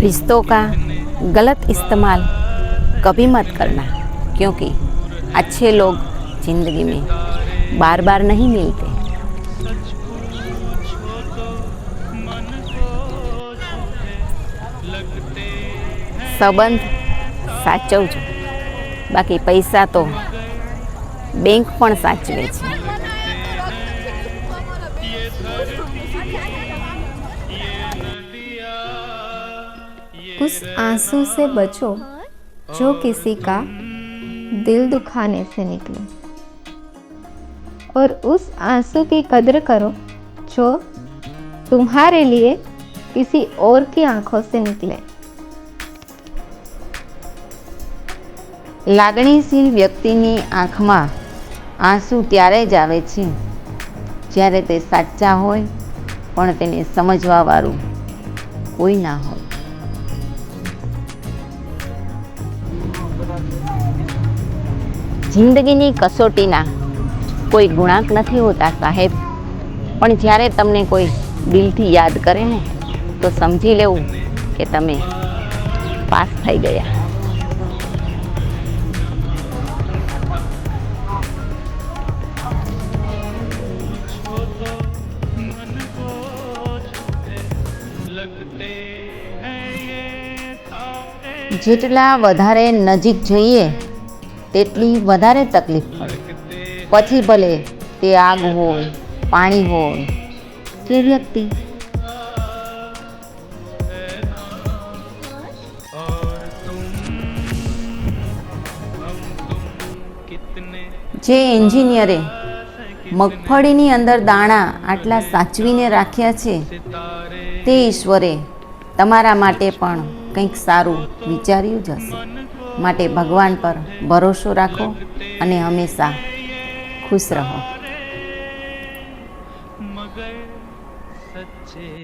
रिश्तों का गलत इस्तेमाल कभी मत करना क्योंकि अच्छे लोग जिंदगी में बार बार नहीं मिलते સંબંધ સાચવજો બાકી પૈસા તો બેંક પણ સાચવે છે उस आंसू से बचो जो किसी का दिल दुखाने से निकले और उस आंसू की कद्र करो जो तुम्हारे लिए किसी और की आंखों से निकले લાગણીશીલ વ્યક્તિની આંખમાં આંસુ ત્યારે જ આવે છે જ્યારે તે સાચા હોય પણ તેને સમજવાવાળું કોઈ ના હોય જિંદગીની કસોટીના કોઈ ગુણાંક નથી હોતા સાહેબ. પણ જ્યારે તમને કોઈ દિલથી યાદ કરે ને, તો સમજી લેવું કે તમે પાસ થઈ ગયા. જેટલા વધારે નજીક જઈએ તેટલી વધારે તકલીફ પડે. પછી ભલે તે આગ હોય પાણી હોય કે વ્યક્તિ. જે એન્જિનિયરે મગફળીની અંદર દાણા આટલા સાચવીને રાખ્યા છે તે ઈશ્વરે તમારા માટે પણ કંઈક સારું વિચાર્યું જ હશે માટે ભગવાન પર ભરોસો રાખો અને હંમેશા ખુશ રહો.